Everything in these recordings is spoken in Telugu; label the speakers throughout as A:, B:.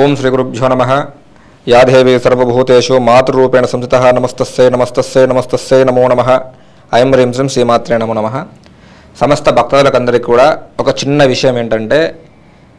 A: ఓం శ్రీ గురుభ్యో నమ. యాదేవి సర్వభూతేషు మాతృరూపేణ సంసిత నమస్తస్సే నమస్తస్సే నమస్తస్సే నమో నమ. ఐం హ్రీం శ్రీం శ్రీమాత్రే నమో నమ. సమస్త భక్తులకందరికీ కూడా ఒక చిన్న విషయం ఏంటంటే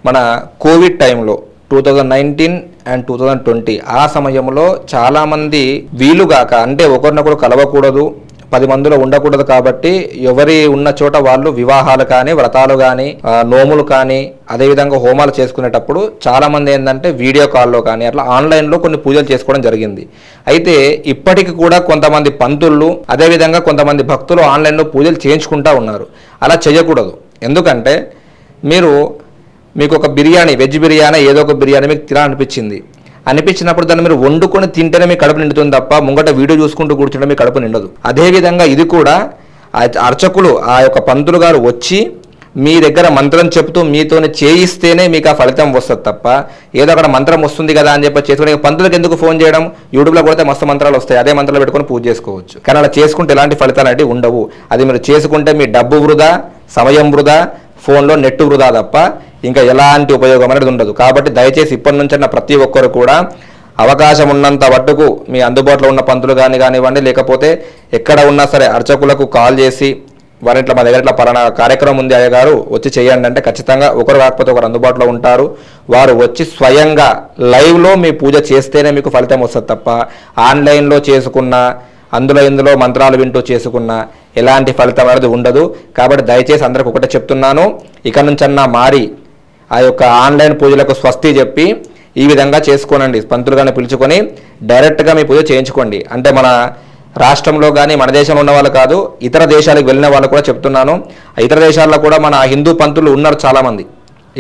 A: మన కోవిడ్ టైంలో two thousand nineteen and two thousand twenty ఆ సమయంలో చాలామంది వీలుగాక అంటే ఒకరినొకరు కలవకూడదు పది మందిలో ఉండకూడదు కాబట్టి ఎవరి ఉన్న చోట వాళ్ళు వివాహాలు కానీ వ్రతాలు కానీ నోములు కానీ అదేవిధంగా హోమాలు చేసుకునేటప్పుడు చాలామంది ఏంటంటే వీడియో కాల్లో కానీ అట్లా ఆన్లైన్లో కొన్ని పూజలు చేసుకోవడం జరిగింది. అయితే ఇప్పటికి కూడా కొంతమంది పంతుళ్ళు అదేవిధంగా కొంతమంది భక్తులు ఆన్లైన్లో పూజలు చేయించుకుంటా ఉన్నారు. అలా చేయకూడదు. ఎందుకంటే మీరు మీకు ఒక బిర్యానీ వెజ్ బిర్యానీ ఏదో ఒక బిర్యానీ మీకు తినాలనిపించింది. అనిపించినప్పుడు దాన్ని మీరు వండుకొని తింటేనే మీ కడుపు నిండుతుంది తప్ప ముంగట వీడియో చూసుకుంటూ కూర్చుంటే మీ కడుపు నిండదు. అదేవిధంగా ఇది కూడా ఆ అర్చకులు ఆ యొక్క పంతులు గారు వచ్చి మీ దగ్గర మంత్రం చెప్తూ మీతోనే చేయిస్తేనే మీకు ఆ ఫలితం వస్తుంది తప్ప ఏదో అక్కడ మంత్రం వస్తుంది కదా అని చెప్పి చేసుకుని పంతులకు ఎందుకు ఫోన్ చేయడం? యూట్యూబ్లో కొడితే మస్తు మంత్రాలు వస్తాయి. అదే మంత్రాలు పెట్టుకొని పూజ చేసుకోవచ్చు. కానీ అలా చేసుకుంటే ఎలాంటి ఫలితాలు అనేవి ఉండవు. అది మీరు చేసుకుంటే మీ డబ్బు వృధా. సమయం వృధా ఫోన్లో నెట్ వృధా తప్ప ఇంకా ఎలాంటి ఉపయోగం అనేది ఉండదు. కాబట్టి దయచేసి ఇప్పటి నుంచి ప్రతి ఒక్కరు కూడా అవకాశం ఉన్నంత మట్టుకు మీ అందుబాటులో ఉన్న పంతులు కానీ కానివ్వండి లేకపోతే ఎక్కడ ఉన్నా సరే అర్చకులకు కాల్ చేసి వారి ఇట్లా మా దగ్గర ఇట్లా పలానా కార్యక్రమం ఉంది అయ్య గారు వచ్చి చేయండి అంటే ఖచ్చితంగా ఒకరు కాకపోతే ఒకరు అందుబాటులో ఉంటారు. వారు వచ్చి స్వయంగా లైవ్లో మీ పూజ చేస్తేనే మీకు ఫలితం వస్తుంది తప్ప ఆన్లైన్లో చేసుకున్న అందులో ఇందులో మంత్రాలు వింటూ చేసుకున్న ఎలాంటి ఫలితం అనేది ఉండదు. కాబట్టి దయచేసి అందరికి ఒకటే చెప్తున్నాను. ఇక నుంచన్నా మారి ఆ యొక్క ఆన్లైన్ పూజలకు స్వస్తి చెప్పి ఈ విధంగా చేసుకోనండి. పంతులుగానే పిలుచుకొని డైరెక్ట్గా మీ పూజ చేయించుకోండి. అంటే మన రాష్ట్రంలో కానీ మన దేశంలో ఉన్న వాళ్ళు కాదు ఇతర దేశాలకు వెళ్ళిన వాళ్ళు కూడా చెప్తున్నాను. ఇతర దేశాల్లో కూడా మన హిందూ పంతులు ఉన్నారు చాలామంది.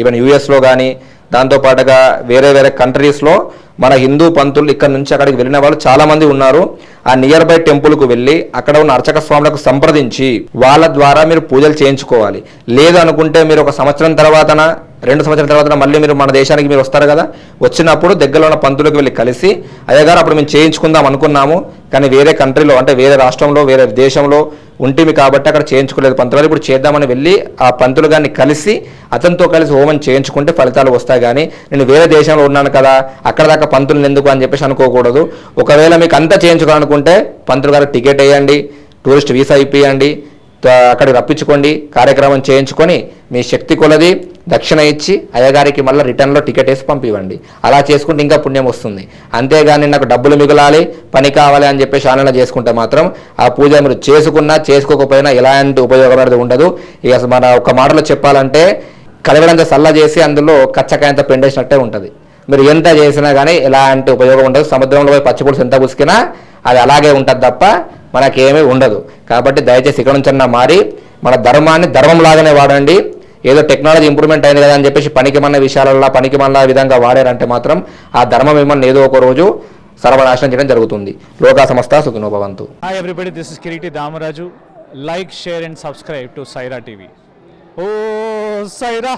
A: ఈవెన్ యూఎస్లో కానీ దాంతోపాటుగా వేరే వేరే కంట్రీస్లో మన హిందూ పంతులు ఇక్కడ నుంచి అక్కడికి వెళ్ళిన వాళ్ళు చాలా మంది ఉన్నారు. ఆ నియర్ బై టెంపుల్కు వెళ్ళి అక్కడ ఉన్న అర్చక స్వాములకు సంప్రదించి వాళ్ళ ద్వారా మీరు పూజలు చేయించుకోవాలి. లేదనుకుంటే మీరు ఒక సంవత్సరం తర్వాతన రెండు సంవత్సరాల తర్వాత మళ్ళీ మీరు మన దేశానికి మీరు వస్తారు కదా? వచ్చినప్పుడు దగ్గరలో ఉన్న పంతులకు వెళ్ళి కలిసి అయ్యగారు అప్పుడు మేము చేయించుకుందాం అనుకున్నాము కానీ వేరే కంట్రీలో అంటే వేరే రాష్ట్రంలో వేరే దేశంలో ఉంటివి కాబట్టి అక్కడ చేయించుకోలేదు. పంతులు ఇప్పుడు చేద్దామని వెళ్ళి ఆ పంతులు గారిని కలిసి అతనితో కలిసి హోమం చేయించుకుంటే ఫలితాలు వస్తాయి కానీ నేను వేరే దేశంలో ఉన్నాను కదా అక్కడ దాకా పంతులు ఎందుకు అని చెప్పేసి అనుకోకూడదు. ఒకవేళ మీకు అంతా చేయించుకోవాలనుకుంటే పంతులు గారికి టికెట్ వేయండి టూరిస్ట్ వీసా ఇప్పియండి అక్కడికి రప్పించుకోండి కార్యక్రమం చేయించుకొని మీ శక్తి కొలది దక్షిణ ఇచ్చి అయ్యగారికి మళ్ళీ రిటర్న్లో టికెట్ వేసి పంపివ్వండి. అలా చేసుకుంటే ఇంకా పుణ్యం వస్తుంది. అంతేగాని నాకు డబ్బులు మిగలాలి పని కావాలి అని చెప్పేసి ఆన్లైన్లో చేసుకుంటే మాత్రం ఆ పూజ మీరు చేసుకున్నా చేసుకోకపోయినా ఎలాంటి ఉపయోగం అనేది ఉండదు. ఇక మన ఒక మాటలో చెప్పాలంటే కలవడంత సల్ల చేసి అందులో కచ్చకాయంత పెండేసినట్టే ఉంటుంది. మీరు ఎంత చేసినా కానీ ఎలాంటి ఉపయోగం ఉండదు. సముద్రంలో పోయి పచ్చిపులుసు ఎంత పుసికినా అది అలాగే ఉంటుంది తప్ప మనకేమీ ఉండదు. కాబట్టి దయచేసి ఇక్కడ నుంచి మారి మన ధర్మాన్ని ధర్మంలాగానే వాడండి. ఏదో టెక్నాలజీ ఇంప్రూవ్మెంట్ అయింది కదా అని చెప్పేసి పనికి మన విషయాలలో పనికి మన విధంగా వాడారంటే మాత్రం ఆ ధర్మం మిమ్మల్ని ఏదో ఒక రోజు సర్వనాశనం చేయడం జరుగుతుంది. లోకా సంస్థ Sukhinobhavantu
B: hi everybody this is Kireeti Damaraju like share and subscribe to Saira TV oh Sye Raa